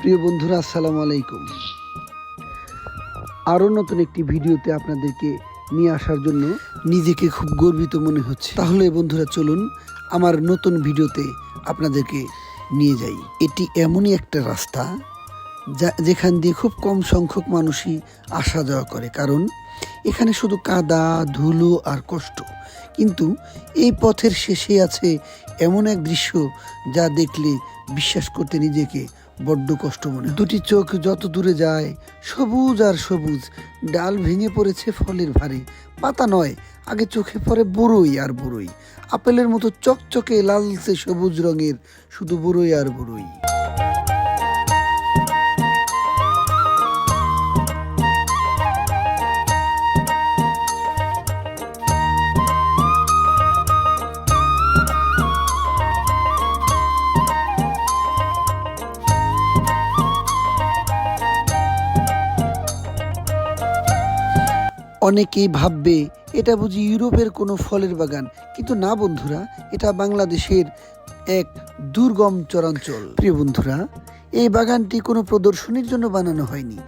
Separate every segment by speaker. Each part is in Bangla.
Speaker 1: প্রিয় বন্ধুরা, আসসালামু আলাইকুম। আরও নতুন একটি ভিডিওতে আপনাদেরকে নিয়ে আসার জন্য নিজেকে খুব গর্বিত মনে হচ্ছে। তাহলে বন্ধুরা, চলুন আমার নতুন ভিডিওতে আপনাদেরকে নিয়ে যাই। এটি এমনই একটা রাস্তা যা যেখান দিয়ে খুব কম সংখ্যক মানুষই আসা যাওয়া করে। কারণ এখানে শুধু কাদা, ধুলো আর কষ্ট। কিন্তু এই পথের শেষে আছে এমন এক দৃশ্য যা দেখলে বিশ্বাস করতে নিজেকে বড্ড কষ্ট মনে দুটি চোখ যত দূরে যায়, সবুজ আর সবুজ, ডাল ভেঙে পড়েছে ফলের ভারে। পাতা নয়, আগে চোখে পড়ে বড়ই আর বড়ই। আপেলের মতো চকচকে, লালচে সবুজ রঙের, শুধু বড়ই আর বড়ই। অনেকেই ভাববে, এটা বুঝি ইউরোপের কোনো ফলের বাগান। কিন্তু না বন্ধুরা, এটা বাংলাদেশের এক দুর্গম চরাঞ্চল। প্রিয় বন্ধুরা, এই বাগানটি কোনো প্রদর্শনীর জন্য বানানো হয়নি।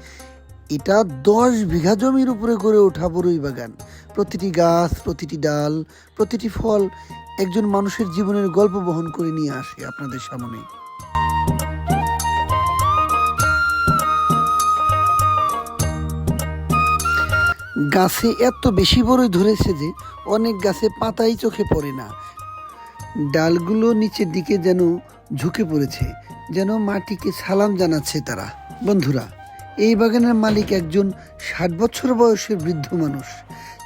Speaker 1: এটা দশ বিঘা জমির উপরে গড়ে ওঠা বড়ই বাগান। প্রতিটি গাছ, প্রতিটি ডাল, প্রতিটি ফল একজন মানুষের জীবনের গল্প বহন করে নিয়ে আসে আপনাদের সামনে। গাছে এত বেশি বড়ই ধরেছে যে অনেক গাছে পাতাই চোখে পড়ে না। ডালগুলো নিচের দিকে যেন ঝুঁকে পড়েছে, যেন মাটিকে সালাম জানাচ্ছে তারা। বন্ধুরা, এই বাগানের মালিক একজন ষাট বছর বয়সের বৃদ্ধ মানুষ।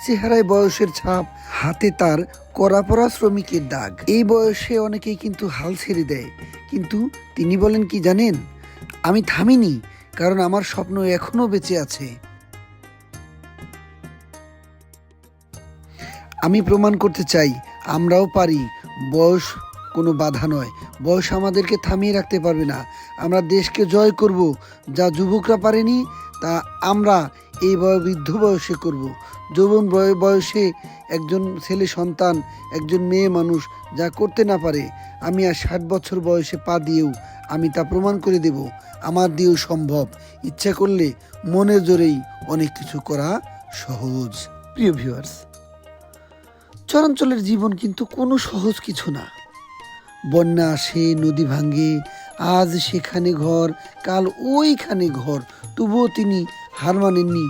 Speaker 1: চেহারায় বয়সের ছাপ, হাতে তার কড়া পড়া শ্রমিকের দাগ। এই বয়সে অনেকেই কিন্তু হাল ছেড়ে দেয়। কিন্তু তিনি বলেন কি জানেন? আমি থামিনি, কারণ আমার স্বপ্ন এখনও বেঁচে আছে। আমি প্রমাণ করতে চাই, আমরাও পারি। বয়স কোনো বাধা নয়। বয়স আমাদেরকে থামিয়ে রাখতে পারবে না। আমরা দেশকে জয় করব। যা যুবকরা পারেনি, তা আমরা এই বয়, বৃদ্ধ বয়সে করব। যৌবন বয়- বয়সে একজন ছেলে সন্তান, একজন মেয়ে মানুষ যা করতে না পারে, আমি আর ষাট বছর বয়সে পা দিয়েও আমি তা প্রমাণ করে দেব। আমার দিয়েও সম্ভব। ইচ্ছা করলে মনের জোরেই অনেক কিছু করা সহজ। প্রিয় ভিউয়ার্স চরাঞ্চলের জীবন কিন্তু কোনো সহজ কিছু না। বন্যা আসে, নদী ভাঙ্গে আজ সেখানে ঘর, কাল ওইখানে ঘর, তবুও তিনি হার মানেননি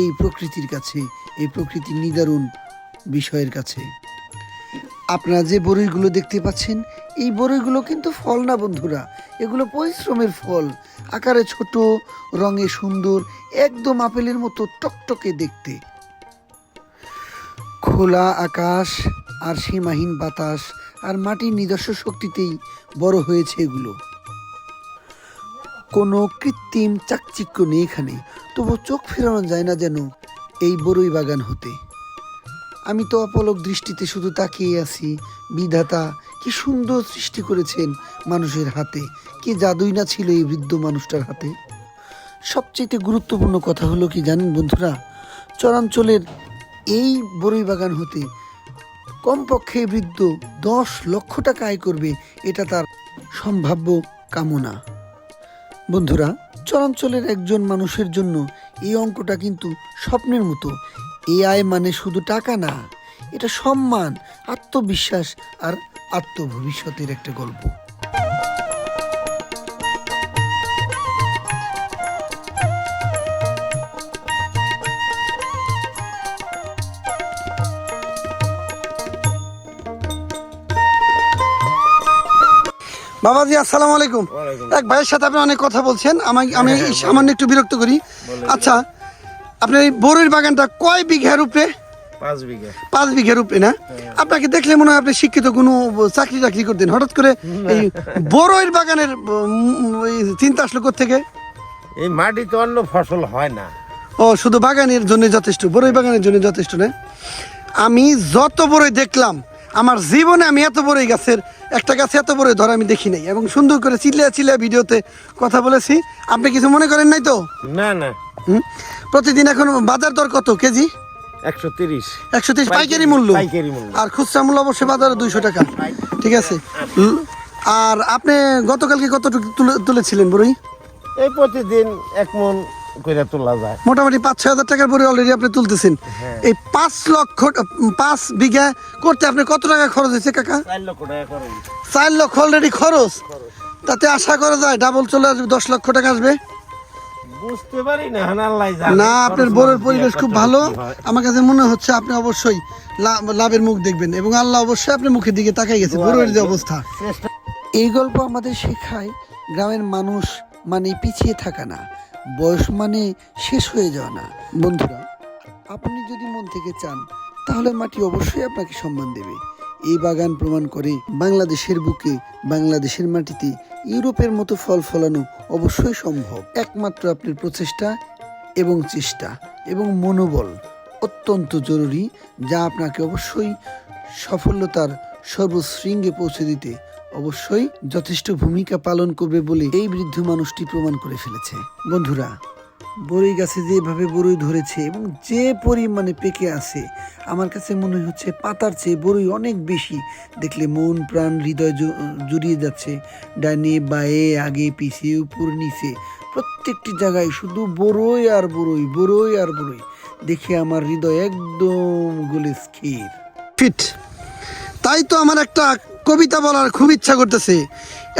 Speaker 1: এই প্রকৃতির কাছে, এই প্রকৃতির নিদারুণ বিষয়ের কাছে। আপনারা যে বড়ইগুলো দেখতে পাচ্ছেন, এই বড়ইগুলো কিন্তু ফল না বন্ধুরা, এগুলো পরিশ্রমের ফল। আকারে ছোট, রঙে সুন্দর, একদম আপেলের মতো টকটকে দেখতে। খোলা আকাশ আর সীমাহীন বাতাস আর মাটির নিজস্ব শক্তিতেই বড় হয়েছে এগুলো। কোনো কৃত্রিম চাকচিক্য নেই এখানে, তবু চোখ ফেরানো যায় না যেন এই বড়ই বাগান হতে। আমি তো অপলক দৃষ্টিতে শুধু তাকিয়ে আছি, বিধাতা কি সুন্দর সৃষ্টি করেছেন মানুষের হাতে, কি জাদুই না ছিল এই বৃদ্ধ মানুষটার হাতে? সবচেয়ে গুরুত্বপূর্ণ কথা হলো কি জানেন বন্ধুরা, চরাঞ্চলের এই বড়ই বাগান হতে কমপক্ষে বৃদ্ধ দশ লক্ষ টাকা আয় করবে, এটা তার সম্ভাব্য কামনা। বন্ধুরা চরাঞ্চলের একজন মানুষের জন্য এই অঙ্কটা কিন্তু স্বপ্নের মতো। এই আয় মানে শুধু টাকা না, এটা সম্মান, আত্মবিশ্বাস আর আত্মভবিষ্যতের একটা গল্প। বাবাজি আসসালামু আলাইকুম। এক ভাইয়ের সাথে আপনি অনেক কথা বলছেন আমাকে আমি সামান্য একটু বিরক্ত করি। আচ্ছা আপনার এই বড়ির বাগানটা কয় বিঘার উপরে?
Speaker 2: পাঁচ বিঘা।
Speaker 1: পাঁচ বিঘার উপরে না? আপনাকে দেখলে মনে হয় আপনি শিক্ষিত কোনো চাকরি টাকরি করতেন। হঠাৎ করে এই বড়ইর বাগানের চিন্তা আসলো থেকে
Speaker 2: এই মাটিতে অন্য ফসল হয় না।
Speaker 1: ও শুধু বাগানের জন্য যথেষ্ট বড়ই বাগানের জন্য যথেষ্ট না। আমি যত বড়ই দেখলাম আমার জীবনে আমি এত বড়ই গাছের একটা গাছ এত বড় ধর আমি দেখি নাই। এবং সুন্দর করে চিল্লিয়া চিল্লিয়া ভিডিওতে কথা বলেছি। আপনি কিছু মনে করেন নাই তো?
Speaker 2: না না?
Speaker 1: প্রতিদিন এখন বাজার দর কত কেজি?
Speaker 2: একশো তিরিশ।
Speaker 1: একশো তিরিশ
Speaker 2: পাইকারি-
Speaker 1: মূল্য? আর খুচরা মূল্য অবশ্যই বাজারে দুইশো টাকা। ঠিক আছে? আর আপনি গতকালকে কতটুকু তুলে তুলেছিলেন বড়ই
Speaker 2: এই প্রতিদিন এক মন করে তোলা যায়।
Speaker 3: মোটামুটি পাঁচ ছয় হাজার টাকার পরে অলরেডি আপনি তুলতেছেন।
Speaker 2: হ্যাঁ।
Speaker 3: এই পাঁচ লক্ষ পাঁচ বিঘা করতে আপনি কত টাকা খরচ হয়েছে কাকা?
Speaker 2: চার লক্ষ
Speaker 3: অলরেডি খরচ। তাতে আশা করা যায় ডাবল চলে আসবে দশ লক্ষ টাকা আসবে?
Speaker 2: বুঝতে পারি না
Speaker 3: আপনার
Speaker 2: দিয়ে
Speaker 3: পরিবেশ খুব ভালো। আমার কাছে মনে হচ্ছে আপনি অবশ্যই লাভের মুখ দেখবেন এবং আল্লাহ অবশ্যই আপনার মুখের দিকে তাকাই গেছে বড়ের যে অবস্থা। এই গল্প আমাদের শেখায় গ্রামের মানুষ মানে পিছিয়ে থাকা না। বয়স মানে শেষ হয়ে যাওয়া না। বন্ধুরা, আপনি যদি মন থেকে চান, তাহলে মাটি অবশ্যই আপনাকে সম্মান দেবে। এই বাগান প্রমাণ করে বাংলাদেশের বুকে বাংলাদেশের মাটিতে ইউরোপের মতো ফল ফলানো অবশ্যই সম্ভব। একমাত্র আপনার প্রচেষ্টা এবং চেষ্টা এবং মনোবল অত্যন্ত জরুরি, যা আপনাকে অবশ্যই সফলতার সর্বশৃঙ্গে পৌঁছে দিতে অবশ্যই যথেষ্ট ভূমিকা পালন করবে বলে এই বৃদ্ধ মানুষটি প্রমাণ করে ফেলেছে। বন্ধুরা, বড়ই গাছে যেভাবে বড়ই ধরেছে এবং যে পরিমাণে পেকে আছে, আমার কাছে মনে হচ্ছে পাতার চেয়ে বড়ই অনেক বেশি। দেখলে মন, প্রাণ, হৃদয় জুড়িয়ে যাচ্ছে। ডানে, বায়ে, আগে পিছিয়ে উপর, নিচে, প্রত্যেকটি জায়গায় শুধু বড়ই আর বড়ই বড়ই আর বড়ই। দেখে আমার হৃদয় একদম গলে স্থির। ফিট। তাই তো আমার একটা কবিতা বলার খুব ইচ্ছা করতেছে।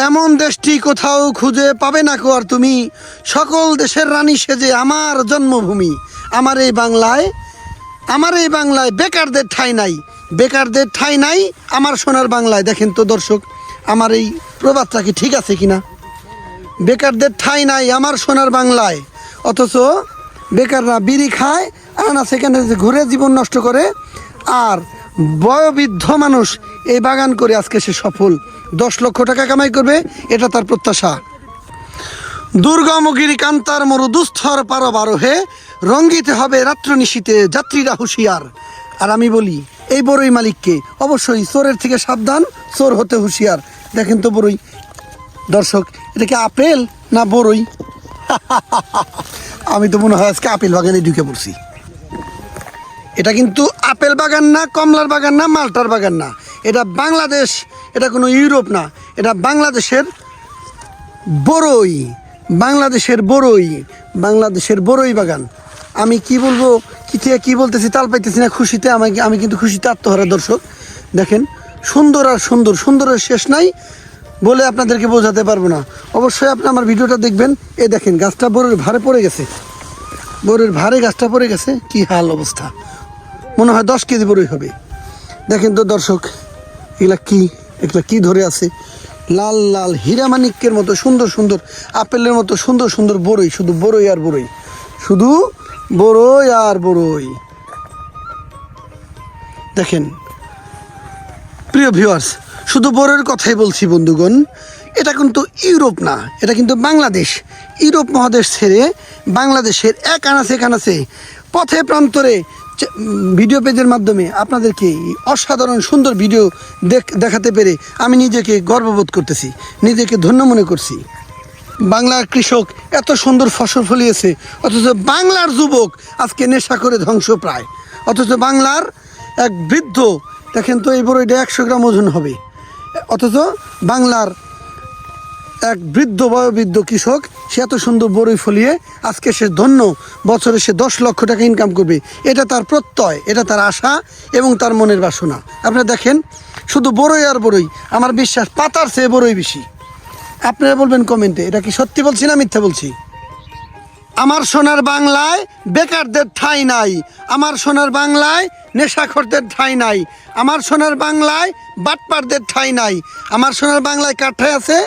Speaker 3: এমন দেশটি কোথাও খুঁজে পাবে না কো আর তুমি? সকল দেশের রানী সেজে আমার জন্মভূমি। আমার এই বাংলায়, আমার এই বাংলায় বেকারদের ঠাঁই নাই। বেকারদের ঠাঁই নাই আমার সোনার বাংলায়। দেখেন তো দর্শক, আমার এই প্রবাদটা কি ঠিক আছে কিনা? বেকারদের ঠাঁই নাই আমার সোনার বাংলায়। অথচ বেকাররা বিড়ি খায় আর না সেখানে ঘুরে জীবন নষ্ট করে। আর বয়োবৃদ্ধ মানুষ এই বাগান করে আজকে সে সফল। দশ লক্ষ টাকা কামাই করবে, এটা তার প্রত্যাশা। দুর্গমগিরি কান্তার মরু দুস্থর পারো বারোহে রঙ্গিতে হবে রাত্র নিশীতে যাত্রীরা হুঁশিয়ার। আর আমি বলি, এই বড়ই মালিককে অবশ্যই চোরের থেকে সাবধান, চোর হতে হুঁশিয়ার। দেখেন তো বড়ই। দর্শক, এটা কি আপেল না বড়ই? আমি তো মনে হয় আজকে আপেল বাগানে ঢুকে পড়ছি। এটা কিন্তু আপেল বাগান না, কমলার বাগান না, মালটার বাগান না। এটা বাংলাদেশ, এটা কোনো ইউরোপ না, এটা বাংলাদেশের বড়ই বাংলাদেশের বড়ই বাংলাদেশের বড়ই বাগান। আমি কি বলব, কি থেকে কি বলতেছি তাল পাইতেছি না খুশিতে আমাকে আমি কিন্তু খুশিতে আত্মহারা দর্শক। দেখেন, সুন্দর আর সুন্দর, সুন্দরের শেষ নাই বলে আপনাদেরকে বোঝাতে পারব না। অবশ্যই আপনি আমার ভিডিওটা দেখবেন। এ দেখেন, গাছটা বড়ের ভারে পড়ে গেছে। বড়ের ভারে গাছটা পড়ে গেছে, কি হাল অবস্থা। মনে হয় দশ কেজি বড়ই হবে। দেখেন তো দর্শক এগুলা কি? এগুলা কি ধরে আছে? লাল লাল হীরামানিক্যের মতো সুন্দর সুন্দর আপেলের মতো সুন্দর সুন্দর বড়ই শুধু বড়ই আর বড়ই শুধু বড়ই আর বড়ই দেখেন, প্রিয় ভিউয়ার্স শুধু বড়ের কথাই বলছি বন্ধুগণ, এটা কিন্তু ইউরোপ না, এটা কিন্তু বাংলাদেশ। ইউরোপ মহাদেশ ছেড়ে বাংলাদেশের এক আনাচে কানাচে পথে প্রান্তরে ভিডিও পেজের মাধ্যমে আপনাদেরকে অসাধারণ সুন্দর ভিডিও দেখ- দেখাতে পেরে আমি নিজেকে গর্ববোধ করতেছি, নিজেকে ধন্য মনে করছি। বাংলার কৃষক এত সুন্দর ফসল ফলিয়েছে, অথচ বাংলার যুবক আজকে নেশা করে ধ্বংস প্রায়। অথচ বাংলার এক বৃদ্ধ, দেখেন তো এই বড়ইটা একশো গ্রাম ওজন হবে। অথচ বাংলার এক বৃদ্ধ, বয়োবৃদ্ধ কৃষক সে এত সুন্দর বড়ই ফলিয়ে আজকে সে ধন্য, বছরে সে দশ লক্ষ টাকা ইনকাম করবে। এটা তার প্রত্যয়, এটা তার আশা এবং তার মনের বাসনা। আপনারা দেখেন, শুধু বড়ই আর বড়ই আমার বিশ্বাস পাতার চেয়ে বড়ই বেশি। আপনারা বলবেন কমেন্টে এটা কি সত্যি বলছি না মিথ্যা বলছি? আমার সোনার বাংলায় বেকারদের ঠাঁই নাই, আমার সোনার বাংলায় নেশাখরদের ঠাঁই নাই, আমার সোনার বাংলায় বাটপারদের ঠাঁই নাই, আমার সোনার বাংলায় কাঠায় আছে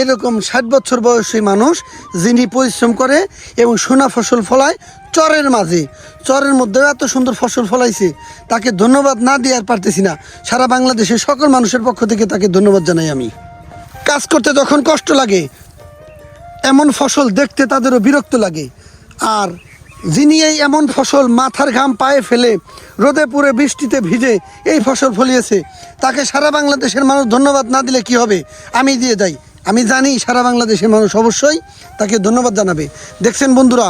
Speaker 3: এরকম ষাট বছর বয়সী মানুষ যিনি পরিশ্রম করে এবং সোনা ফসল ফলায় চরের মাঝে। চরের মধ্যেও এত সুন্দর ফসল ফলাইছে, তাকে ধন্যবাদ না দিয়ে আর পারতেছি না। সারা বাংলাদেশের সকল মানুষের পক্ষ থেকে তাকে ধন্যবাদ জানাই আমি। কাজ করতে যখন কষ্ট লাগে, এমন ফসল দেখতে তাদেরও বিরক্ত লাগে। আর যিনি এই এমন ফসল মাথার ঘাম পায়ে ফেলে রোদে পুড়ে বৃষ্টিতে ভিজে এই ফসল ফলিয়েছে, তাকে সারা বাংলাদেশের মানুষ ধন্যবাদ না দিলে কি হবে? আমি দিয়ে যাই। আমি জানি সারা বাংলাদেশের মানুষ অবশ্যই তাকে ধন্যবাদ জানাবে। দেখছেন বন্ধুরা